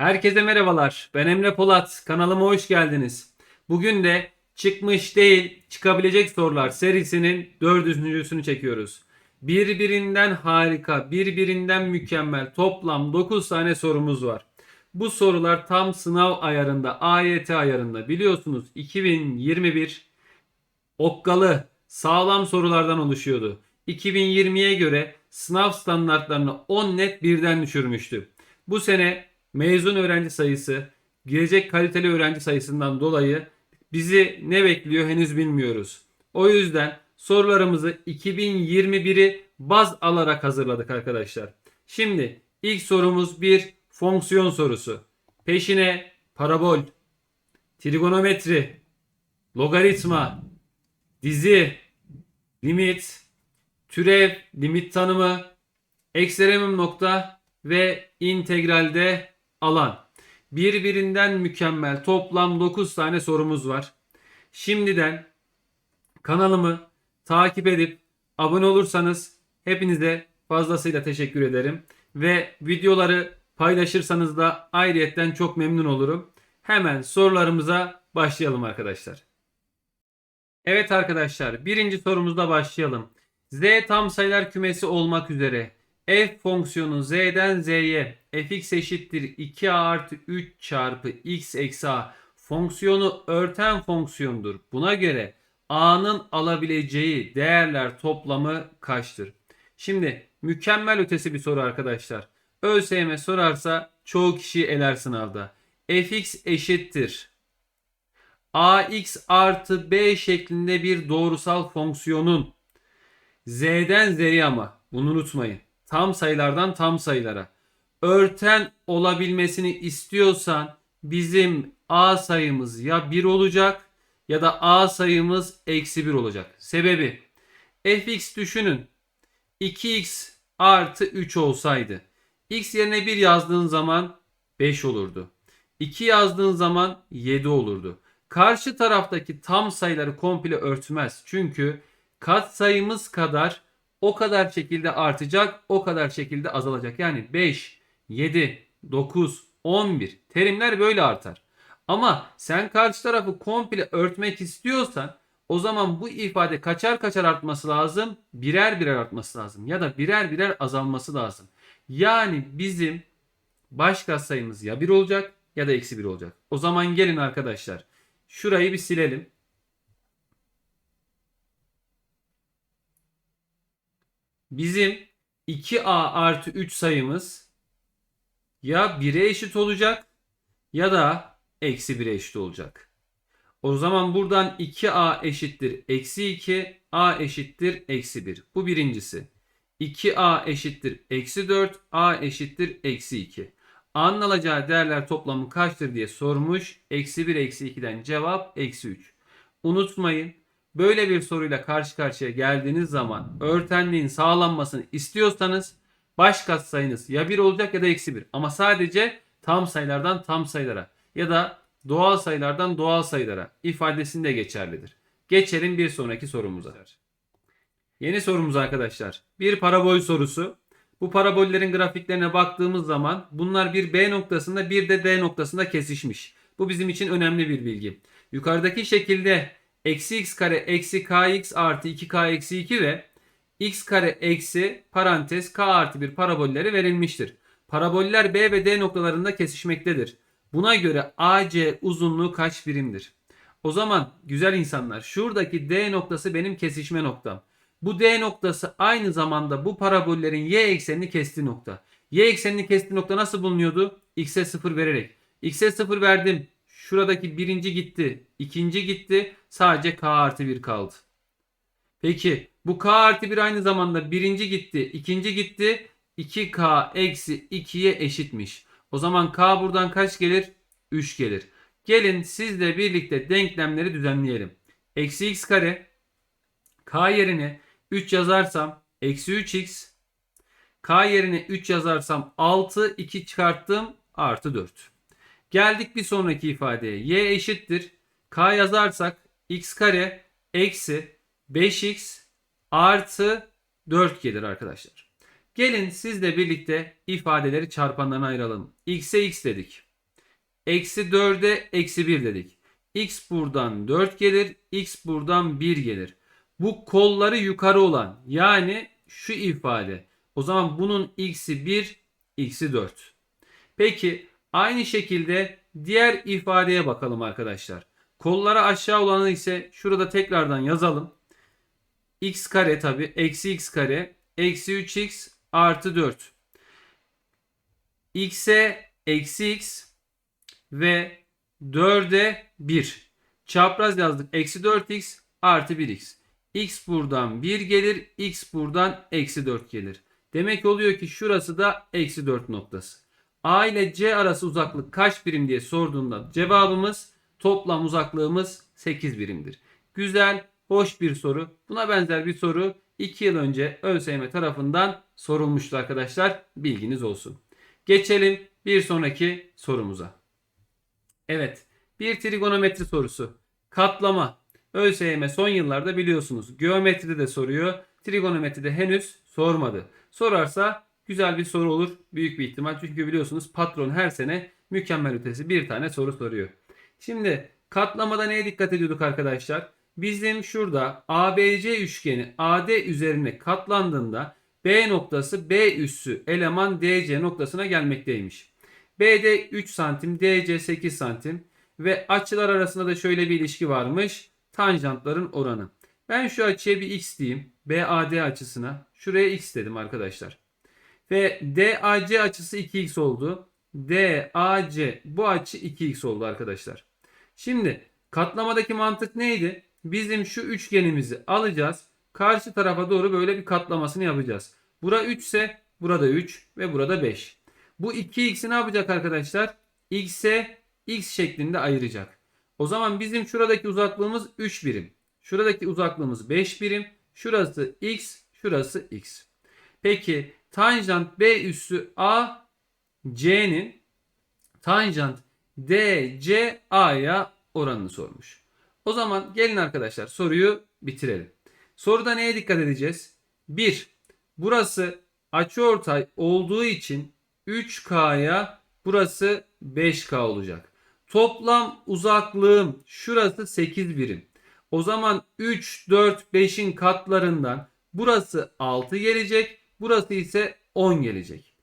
Herkese merhabalar. Ben Emre Polat. Kanalıma hoş geldiniz. Bugün de çıkmış değil çıkabilecek sorular serisinin dördüncüsünü çekiyoruz. Birbirinden harika, birbirinden mükemmel toplam 9 tane sorumuz var. Bu sorular tam sınav ayarında, AYT ayarında. Biliyorsunuz 2021 okkalı, sağlam sorulardan oluşuyordu. 2020'ye göre sınav standartlarını 10 net birden düşürmüştü. Bu sene mezun öğrenci sayısı, gelecek kaliteli öğrenci sayısından dolayı bizi ne bekliyor henüz bilmiyoruz. O yüzden sorularımızı 2021'i baz alarak hazırladık arkadaşlar. Şimdi ilk sorumuz bir fonksiyon sorusu. Peşine parabol, trigonometri, logaritma, dizi, limit, türev, limit tanımı, ekstremum nokta ve integralde alan. Birbirinden mükemmel toplam 9 tane sorumuz var. Şimdiden kanalımı takip edip abone olursanız hepinize fazlasıyla teşekkür ederim. Ve videoları paylaşırsanız da ayrıyetten çok memnun olurum. Hemen sorularımıza başlayalım arkadaşlar. Evet arkadaşlar birinci sorumuzla başlayalım. Z tam sayılar kümesi olmak üzere f fonksiyonu z'den z'ye fx eşittir 2a artı 3 çarpı x eksi a fonksiyonu örten fonksiyondur. Buna göre a'nın alabileceği değerler toplamı kaçtır? Şimdi mükemmel ötesi bir soru arkadaşlar. ÖSYM sorarsa çoğu kişi eler sınavda. fx eşittir ax artı b şeklinde bir doğrusal fonksiyonun z'den z'ye ama bunu unutmayın. Tam sayılardan tam sayılara. Örten olabilmesini istiyorsan bizim a sayımız ya 1 olacak ya da a sayımız eksi 1 olacak. Sebebi fx düşünün 2x artı 3 olsaydı. x yerine 1 yazdığın zaman 5 olurdu. 2 yazdığın zaman 7 olurdu. Karşı taraftaki tam sayıları komple örtmez. Çünkü kat sayımız kadar o kadar şekilde artacak, o kadar şekilde azalacak. Yani 5, 7, 9, 11 terimler böyle artar. Ama sen karşı tarafı komple örtmek istiyorsan o zaman bu ifade kaçar kaçar artması lazım, birer birer artması lazım ya da birer birer azalması lazım. Yani bizim baş sayımız ya 1 olacak ya da eksi 1 olacak. O zaman gelin arkadaşlar şurayı bir silelim. Bizim 2a artı 3 sayımız ya 1'e eşit olacak ya da eksi 1'e eşit olacak. O zaman buradan 2a eşittir eksi 2, a eşittir eksi 1. Bu birincisi. 2a eşittir eksi 4, a eşittir eksi 2. A'nın alacağı değerler toplamı kaçtır diye sormuş. Eksi 1 eksi 2'den cevap eksi 3. Unutmayın böyle bir soruyla karşı karşıya geldiğiniz zaman örtenliğin sağlanmasını istiyorsanız baş katsayınız ya 1 olacak ya da eksi 1. Ama sadece tam sayılardan tam sayılara ya da doğal sayılardan doğal sayılara ifadesinde geçerlidir. Geçelim bir sonraki sorumuza. Yeni sorumuz arkadaşlar. Bir parabol sorusu. Bu parabollerin grafiklerine baktığımız zaman bunlar bir B noktasında bir de D noktasında kesişmiş. Bu bizim için önemli bir bilgi. Yukarıdaki şekilde eksi x kare eksi kx artı 2k eksi 2 ve x kare eksi parantez k artı 1 parabolleri verilmiştir. Paraboller B ve D noktalarında kesişmektedir. Buna göre AC uzunluğu kaç birimdir? O zaman güzel insanlar şuradaki D noktası benim kesişme noktam. Bu D noktası aynı zamanda bu parabollerin y eksenini kestiği nokta. Y eksenini kestiği nokta nasıl bulunuyordu? X'e 0 vererek. X'e 0 verdim. Şuradaki birinci gitti. ikinci gitti. Sadece K artı 1 kaldı. Peki bu K artı 1 aynı zamanda birinci gitti. ikinci gitti. 2K eksi 2'ye eşitmiş. O zaman K buradan kaç gelir? 3 gelir. Gelin sizle birlikte denklemleri düzenleyelim. Eksi x kare K yerine 3 yazarsam eksi 3x. K yerine 3 yazarsam 6 2 çıkarttım artı 4. Geldik bir sonraki ifadeye. Y eşittir. K yazarsak x kare eksi 5x artı 4 gelir arkadaşlar. Gelin sizle birlikte ifadeleri çarpanlarına ayıralım. x'e x dedik. Eksi 4'e eksi 1 dedik. X buradan 4 gelir. X buradan 1 gelir. Bu kolları yukarı olan yani şu ifade. O zaman bunun x'i 1, x'i 4. Peki aynı şekilde diğer ifadeye bakalım arkadaşlar. Kolları aşağı olanı ise şurada tekrardan yazalım. X kare tabi eksi x kare eksi 3x artı 4. x'e eksi x ve 4'e 1. Çapraz yazdık. Eksi 4x artı 1x. x buradan 1 gelir. x buradan eksi 4 gelir. Demek oluyor ki şurası da eksi 4 noktası. A ile C arası uzaklık kaç birim diye sorduğunda cevabımız toplam uzaklığımız 8 birimdir. Güzel, hoş bir soru. Buna benzer bir soru 2 yıl önce ÖSYM tarafından sorulmuştu arkadaşlar. Bilginiz olsun. Geçelim bir sonraki sorumuza. Evet, bir trigonometri sorusu. Katlama. ÖSYM son yıllarda biliyorsunuz geometride de soruyor. Trigonometride henüz sormadı. Sorarsa güzel bir soru olur. Büyük bir ihtimal. Çünkü biliyorsunuz patron her sene mükemmel ötesi bir tane soru soruyor. Şimdi katlamada neye dikkat ediyorduk arkadaşlar? Bizim şurada ABC üçgeni AD üzerine katlandığında B noktası B üssü eleman DC noktasına gelmekteymiş. BD 3 santim, DC 8 santim ve açılar arasında da şöyle bir ilişki varmış. Tanjantların oranı. Ben şu açıya bir x diyeyim. BAD açısına. Şuraya x dedim arkadaşlar. Ve DAC açısı 2x oldu. DAC bu açı 2x oldu arkadaşlar. Şimdi katlamadaki mantık neydi? Bizim şu üçgenimizi alacağız. Karşı tarafa doğru böyle bir katlamasını yapacağız. Bura 3 ise burada 3 ve burada 5. Bu 2x'i ne yapacak arkadaşlar? x'e x şeklinde ayıracak. O zaman bizim şuradaki uzaklığımız 3 birim. Şuradaki uzaklığımız 5 birim. Şurası x, şurası x. Peki tanjant B üssü A C'nin tanjant DC A'ya oranını sormuş. O zaman gelin arkadaşlar soruyu bitirelim. Soruda neye dikkat edeceğiz? 1. Burası açıortay olduğu için 3K'ya burası 5K olacak. Toplam uzaklığım şurası 8 birim. O zaman 3, 4, 5'in katlarından burası 6 gelecek. Burası ise 10 gelecek.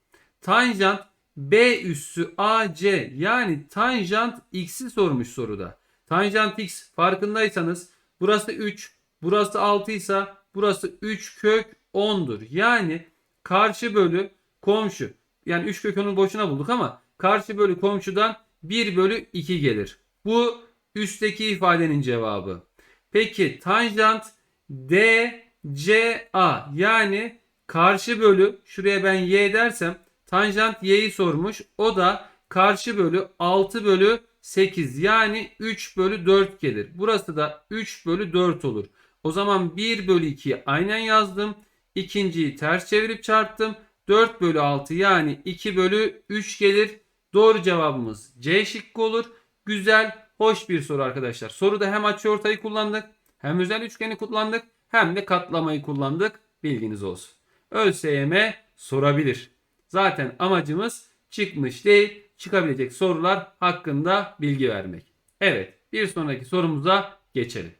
Tanjant B üssü AC yani tanjant x'i sormuş soruda. Tanjant x farkındaysanız burası 3, burası 6 ise burası 3 kök 10'dur. Yani karşı bölü komşu. Yani 3 kök 10'u boşuna bulduk ama karşı bölü komşudan 1 bölü 2 gelir. Bu üstteki ifadenin cevabı. Peki tanjant DCA yani karşı bölü şuraya ben y dersem tanjant y'yi sormuş. O da karşı bölü 6 bölü 8 yani 3 bölü 4 gelir. Burası da 3 bölü 4 olur. O zaman 1 bölü 2'yi aynen yazdım. İkinciyi ters çevirip çarptım. 4 bölü 6 yani 2 bölü 3 gelir. Doğru cevabımız C şıkkı olur. Güzel, hoş bir soru arkadaşlar. Soruda hem açıortayı kullandık, hem özel üçgeni kullandık, hem de katlamayı kullandık. Bilginiz olsun. ÖSYM sorabilir. Zaten amacımız çıkmış değil, çıkabilecek sorular hakkında bilgi vermek. Evet, bir sonraki sorumuza geçelim.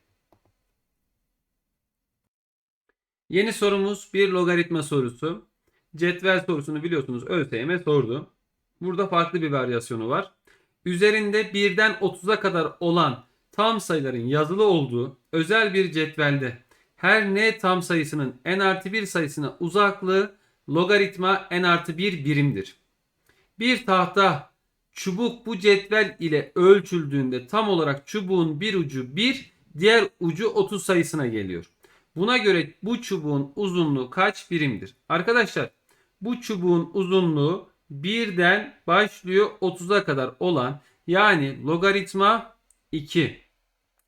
Yeni sorumuz bir logaritma sorusu. Cetvel sorusunu biliyorsunuz ÖSYM sordu. Burada farklı bir varyasyonu var. Üzerinde birden 30'a kadar olan tam sayıların yazılı olduğu özel bir cetvelde her n tam sayısının n artı 1 sayısına uzaklığı logaritma n artı 1 birimdir. Bir tahta çubuk bu cetvel ile ölçüldüğünde tam olarak çubuğun bir ucu 1, diğer ucu 30 sayısına geliyor. Buna göre bu çubuğun uzunluğu kaç birimdir? Arkadaşlar bu çubuğun uzunluğu birden başlıyor 30'a kadar olan yani logaritma 2,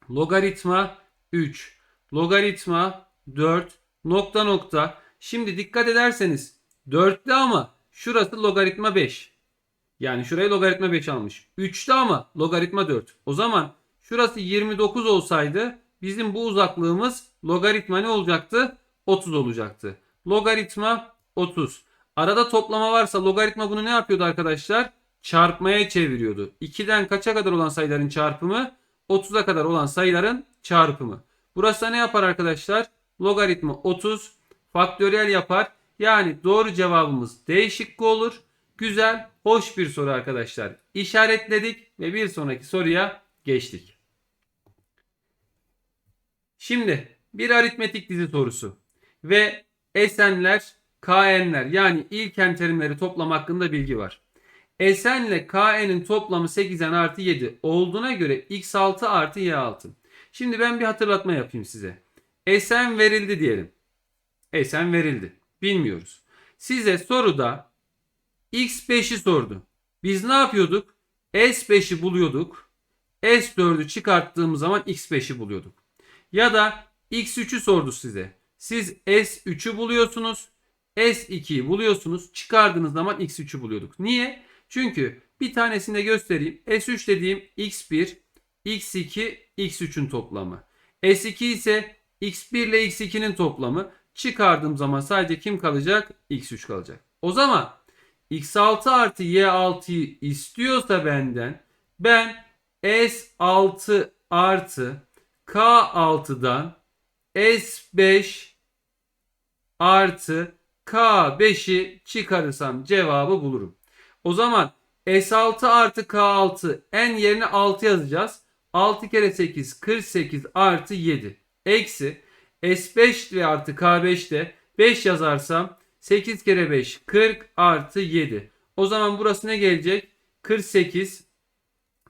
logaritma 3, logaritma 4, nokta nokta. Şimdi dikkat ederseniz dörtlü ama şurası logaritma 5. Yani şuraya logaritma 5 almış. 3'lü ama logaritma 4. O zaman şurası 29 olsaydı bizim bu uzaklığımız logaritma ne olacaktı? 30 olacaktı. Logaritma 30. Arada toplama varsa logaritma bunu ne yapıyordu arkadaşlar? çarpmaya çeviriyordu. 2'den kaça kadar olan sayıların çarpımı? 30'a kadar olan sayıların çarpımı. Burası ne yapar arkadaşlar? Logaritma 30 faktöriyel yapar. Yani doğru cevabımız D şıkkı olur. Güzel, hoş bir soru arkadaşlar. İşaretledik ve bir sonraki soruya geçtik. Şimdi bir aritmetik dizi sorusu ve Esenler, KN'ler yani ilken terimleri toplam hakkında bilgi var. Sn ile Kn'in toplamı 8n artı 7 olduğuna göre x6 artı y6. Şimdi ben bir hatırlatma yapayım size. Sn verildi diyelim. Sn verildi. Bilmiyoruz. Size soruda x5'i sordu. Biz ne yapıyorduk? S5'i buluyorduk. S4'ü çıkarttığımız zaman x5'i buluyorduk. Ya da x3'ü sordu size. Siz S3'ü buluyorsunuz. S2'yi buluyorsunuz. Çıkardığınız zaman x3'ü buluyorduk. Niye? Çünkü bir tanesini de göstereyim. S3 dediğim x1, x2, x3'ün toplamı. S2 ise x1 ile x2'nin toplamı. Çıkardığım zaman sadece kim kalacak? x3 kalacak. O zaman x6 artı y6'yı istiyorsa benden ben S6 artı K6'dan S5 artı K5'i çıkarırsam cevabı bulurum. O zaman S6 artı K6 n yerine 6 yazacağız. 6 kere 8 48 artı 7 eksi S5 ve artı K5 de 5 yazarsam 8 kere 5 40 artı 7. O zaman burası ne gelecek? 48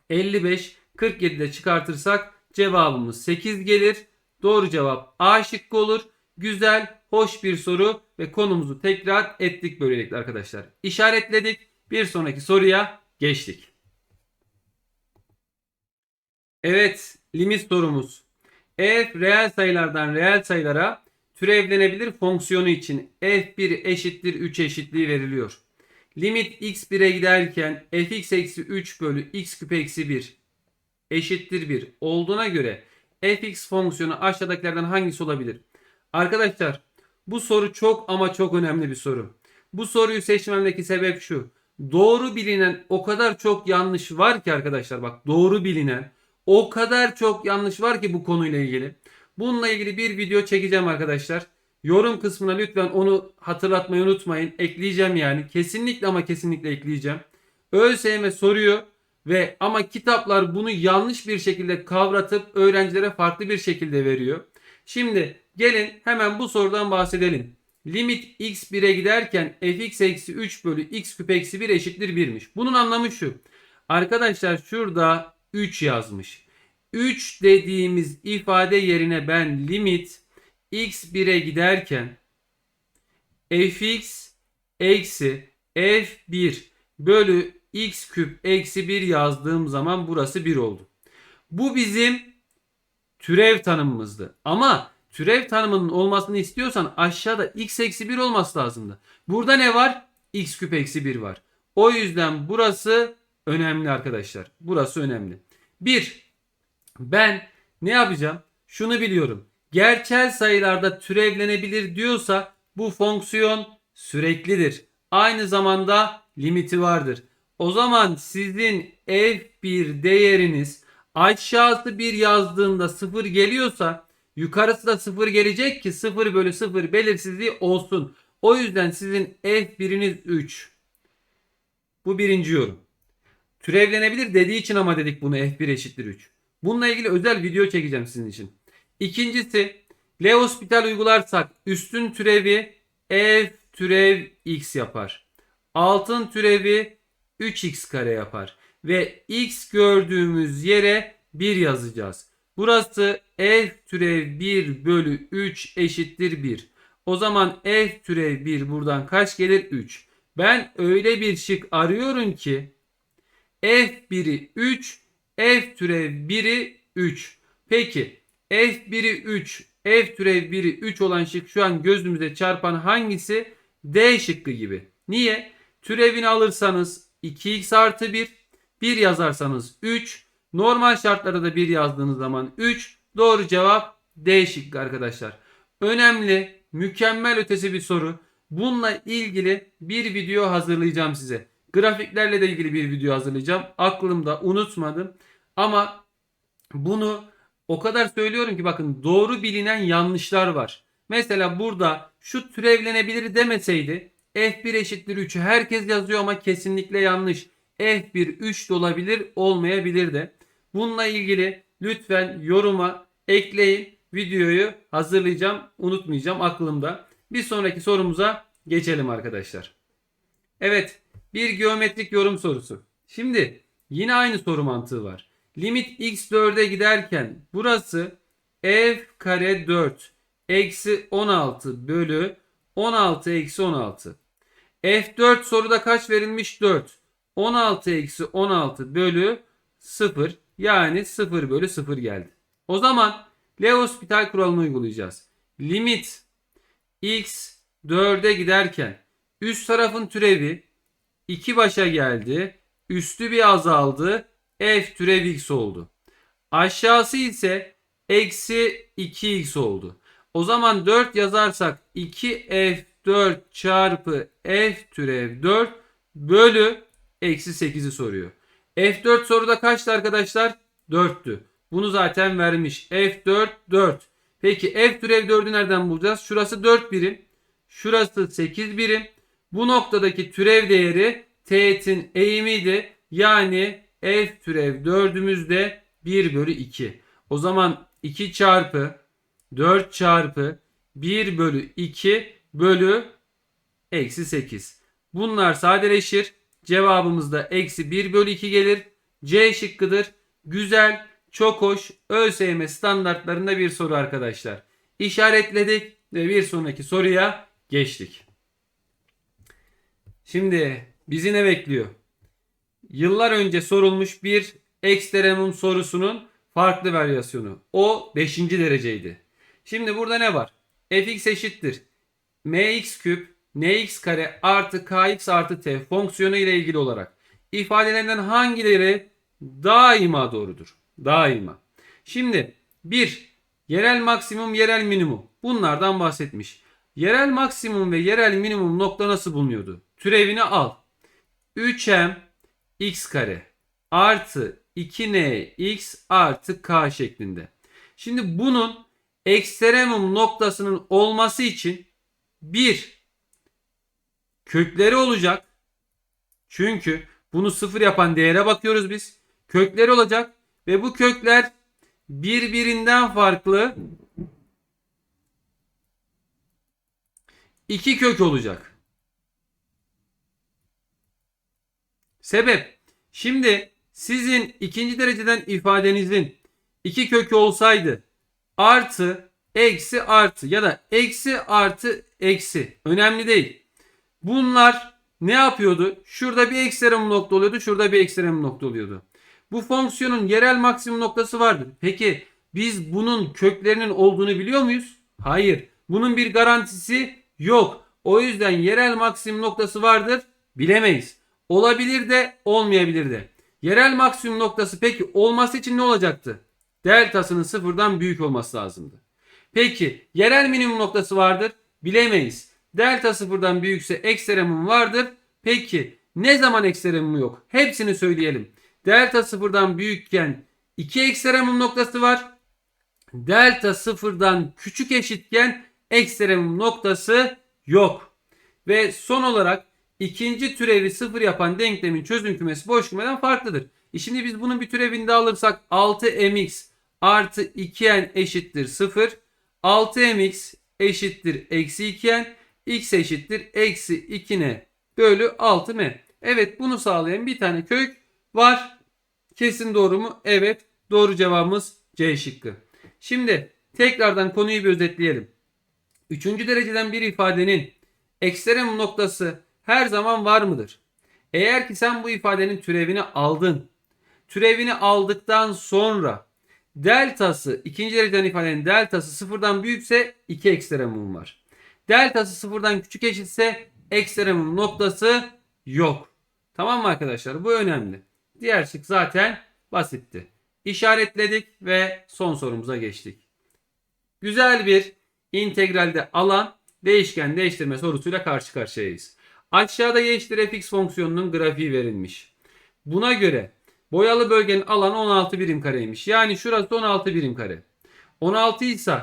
55 47 de çıkartırsak cevabımız 8 gelir. Doğru cevap A şıkkı olur. Güzel, hoş bir soru ve konumuzu tekrar ettik böylelikle arkadaşlar. İşaretledik. Bir sonraki soruya geçtik. Evet, limit sorumuz. F reel sayılardan reel sayılara türevlenebilir fonksiyonu için f1 eşittir 3 eşitliği veriliyor. Limit x 1'e giderken fx eksi 3 bölü x küp eksi 1 eşittir 1 olduğuna göre fx fonksiyonu aşağıdakilerden hangisi olabilir? Arkadaşlar bu soru çok ama çok önemli bir soru. Bu soruyu seçmemdeki sebep şu. Doğru bilinen o kadar çok yanlış var ki arkadaşlar bak doğru bilinen o kadar çok yanlış var ki bu konuyla ilgili. Bununla ilgili bir video çekeceğim arkadaşlar. Yorum kısmına lütfen onu hatırlatmayı unutmayın. Ekleyeceğim yani. Kesinlikle ama kesinlikle ekleyeceğim. ÖSYM soruyor ve ama kitaplar bunu yanlış bir şekilde kavratıp öğrencilere farklı bir şekilde veriyor. Şimdi gelin hemen bu sorudan bahsedelim. Limit x 1'e giderken fx eksi 3 bölü x küp eksi 1 eşittir 1'miş. Bunun anlamı şu. Arkadaşlar şurada 3 yazmış. 3 dediğimiz ifade yerine ben limit x 1'e giderken fx eksi f1 bölü x küp eksi 1 yazdığım zaman burası 1 oldu. Bu bizim türev tanımımızdı. Ama türev tanımının olmasını istiyorsan aşağıda x eksi 1 olması lazımdı. Burada ne var? x küp eksi 1 var. O yüzden burası önemli arkadaşlar. Burası önemli. 1. Ben ne yapacağım? Şunu biliyorum. Gerçel sayılarda türevlenebilir diyorsa bu fonksiyon süreklidir. Aynı zamanda limiti vardır. O zaman sizin f1 değeriniz aşağısı 1 yazdığında 0 geliyorsa yukarısı da 0 gelecek ki 0 bölü 0 belirsizliği olsun. O yüzden sizin f1'iniz 3. Bu birinci yorum. Türevlenebilir dediği için ama dedik bunu f1 eşittir 3. Bununla ilgili özel video çekeceğim sizin için. İkincisi L'Hospital uygularsak üstün türevi f türev x yapar. Altın türevi 3x kare yapar. Ve x gördüğümüz yere 1 yazacağız. Burası f türev 1 bölü 3 eşittir 1. O zaman f türev 1 buradan kaç gelir? 3. Ben öyle bir şık arıyorum ki f1'i 3, f türev 1'i 3. Peki f1'i 3, f türev 1'i 3 olan şık şu an gözümüze çarpan hangisi? D şıkkı gibi. Niye? Türevini alırsanız 2x artı 1, 1 yazarsanız 3, normal şartlarda da 1 yazdığınız zaman 3. Doğru cevap D şıkkı arkadaşlar. Önemli, mükemmel ötesi bir soru. Bununla ilgili bir video hazırlayacağım size. Grafiklerle de ilgili bir video hazırlayacağım. Aklımda unutmadım. Ama bunu o kadar söylüyorum ki bakın doğru bilinen yanlışlar var. Mesela burada şu türevlenebilir demeseydi f1 eşittir 3'ü herkes yazıyor ama kesinlikle yanlış. f1 3 de olabilir olmayabilir de. Bununla ilgili lütfen yoruma ekleyin. Videoyu hazırlayacağım. Unutmayacağım aklımda. Bir sonraki sorumuza geçelim arkadaşlar. Evet bir geometrik yorum sorusu. Şimdi yine aynı soru mantığı var. Limit x 4'e giderken burası f kare 4 eksi 16 bölü 16 eksi 16. F4 soruda kaç verilmiş? 4. 16 eksi 16 bölü 0 yani 0 bölü 0 geldi. O zaman L'Hospital kuralını uygulayacağız. Limit x 4'e giderken üst tarafın türevi 2 başa geldi. Üstü bir azaldı. F türev x oldu. Aşağısı ise eksi 2x oldu. O zaman 4 yazarsak 2f4 çarpı f türev 4 bölü eksi 8'i soruyor. F4 soruda kaçtı arkadaşlar? 4'tü. Bunu zaten vermiş. F4 4. Peki f türev 4'ü nereden bulacağız? Şurası 4 birim. Şurası 8 birim. Bu noktadaki türev değeri teğetin eğimiydi. Yani f türev 4'ümüz de 1 bölü 2. O zaman 2 çarpı 4 çarpı 1 bölü 2 bölü eksi 8. Bunlar sadeleşir. Cevabımız da eksi 1 bölü 2 gelir. C şıkkıdır. Güzel, çok hoş, ÖSYM standartlarında bir soru arkadaşlar. İşaretledik ve bir sonraki soruya geçtik. Şimdi bizi ne bekliyor? Yıllar önce sorulmuş bir ekstremum sorusunun farklı varyasyonu. O 5. dereceydi. Şimdi burada ne var? fx eşittir. mx küp nx kare artı kx artı t fonksiyonu ile ilgili olarak ifadelerinden hangileri daima doğrudur? Daima. Şimdi bir yerel maksimum yerel minimum bunlardan bahsetmiş. Yerel maksimum ve yerel minimum nokta nasıl bulunuyordu? Türevini al. 3m x kare artı 2n x artı k şeklinde. Şimdi bunun ekstremum noktasının olması için bir kökleri olacak. Çünkü bunu sıfır yapan değere bakıyoruz biz. Kökleri olacak ve bu kökler birbirinden farklı iki kök olacak. Sebep. Şimdi sizin ikinci dereceden ifadenizin iki kökü olsaydı artı eksi artı ya da eksi artı eksi önemli değil. Bunlar ne yapıyordu? Şurada bir ekstrem nokta oluyordu. Şurada bir ekstrem nokta oluyordu. Bu fonksiyonun yerel maksimum noktası vardır. Peki biz bunun köklerinin olduğunu biliyor muyuz? Hayır. Bunun bir garantisi yok. O yüzden yerel maksimum noktası vardır. Bilemeyiz. Olabilir de olmayabilir de. Yerel maksimum noktası peki olması için ne olacaktı? Deltasının sıfırdan büyük olması lazımdı. Peki yerel minimum noktası vardır. Bilemeyiz. Delta sıfırdan büyükse ekstremum vardır. Peki ne zaman ekstremum yok? Hepsini söyleyelim. Delta sıfırdan büyükken 2 ekstremum noktası var. Delta sıfırdan küçük eşitken ekstremum noktası yok. Ve son olarak ikinci türevi sıfır yapan denklemin çözüm kümesi boş kümeden farklıdır. E şimdi biz bunun bir türevini de alırsak 6mx artı 2n eşittir 0. 6mx eşittir eksi 2n. x eşittir eksi 2n bölü 6m. Evet bunu sağlayan bir tane kök var. Kesin doğru mu? Evet. Doğru cevabımız C şıkkı. Şimdi tekrardan konuyu bir özetleyelim. Üçüncü dereceden bir ifadenin ekstrem noktası her zaman var mıdır? Eğer ki sen bu ifadenin türevini aldın. Türevini aldıktan sonra deltası ikinci dereceden ifadenin deltası sıfırdan büyükse iki ekstremum var. Deltası sıfırdan küçük eşitse ekstremum noktası yok. Tamam mı arkadaşlar? Bu önemli. Diğer şık zaten basitti. İşaretledik ve son sorumuza geçtik. Güzel bir integralde alan değişken değiştirme sorusuyla karşı karşıyayız. Aşağıda y eşittir fx fonksiyonunun grafiği verilmiş. Buna göre boyalı bölgenin alanı 16 birim kareymiş. Yani şurası 16 birim kare. 16 ise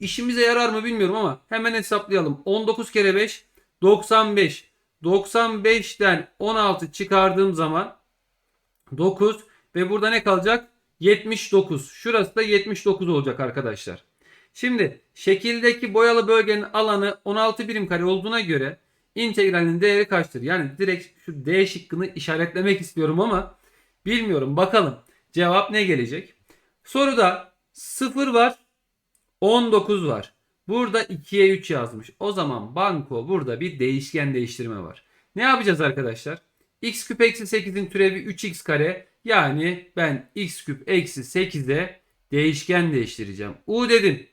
işimize yarar mı bilmiyorum ama hemen hesaplayalım. 19 kere 5 95. 95'ten 16 çıkardığım zaman 9 ve burada ne kalacak? 79. Şurası da 79 olacak arkadaşlar. Şimdi şekildeki boyalı bölgenin alanı 16 birim kare olduğuna göre integralin değeri kaçtır? Yani direkt şu D şıkkını işaretlemek istiyorum ama bilmiyorum. Bakalım cevap ne gelecek? Soruda 0 var 19 var. Burada 2'ye 3 yazmış. O zaman banko burada bir değişken değiştirme var. Ne yapacağız arkadaşlar? x küp eksi 8'in türevi 3x kare. Yani ben x küp eksi 8'e değişken değiştireceğim. U dedim.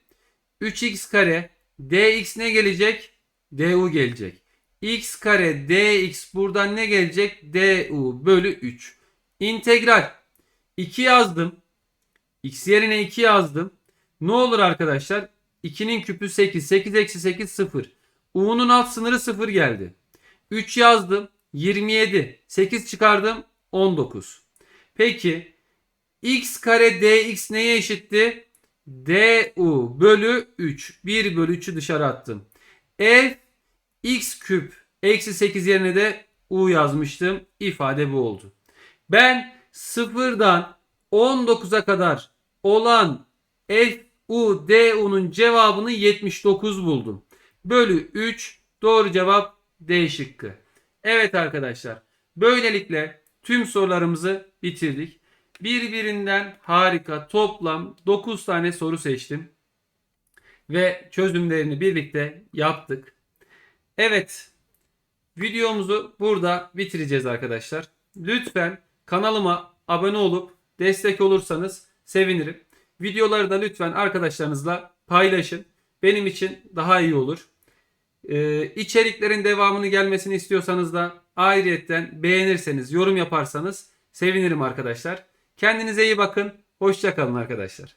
3x kare dx ne gelecek? du gelecek. X kare dx buradan ne gelecek? du bölü 3. İntegral. 2 yazdım. x yerine 2 yazdım. Ne olur arkadaşlar? 2'nin küpü 8. 8 eksi 8 0. U'nun alt sınırı 0 geldi. 3 yazdım. 27. 8 çıkardım. 19. Peki x kare dx neye eşitti? du bölü 3. 1 bölü 3'ü dışarı attım. F x küp eksi 8 yerine de u yazmıştım. İfade bu oldu. Ben sıfırdan 19'a kadar olan f u du'nun cevabını 79 buldum. Bölü 3 doğru cevap D şıkkı. Evet arkadaşlar. Böylelikle tüm sorularımızı bitirdik. Birbirinden harika toplam 9 tane soru seçtim. Ve çözümlerini birlikte yaptık. Evet. Videomuzu burada bitireceğiz arkadaşlar. Lütfen kanalıma abone olup destek olursanız sevinirim. Videoları da lütfen arkadaşlarınızla paylaşın. Benim için daha iyi olur. Ee, içeriklerin devamını gelmesini istiyorsanız da ayrıyetten beğenirseniz, yorum yaparsanız sevinirim arkadaşlar. Kendinize iyi bakın. Hoşçakalın arkadaşlar.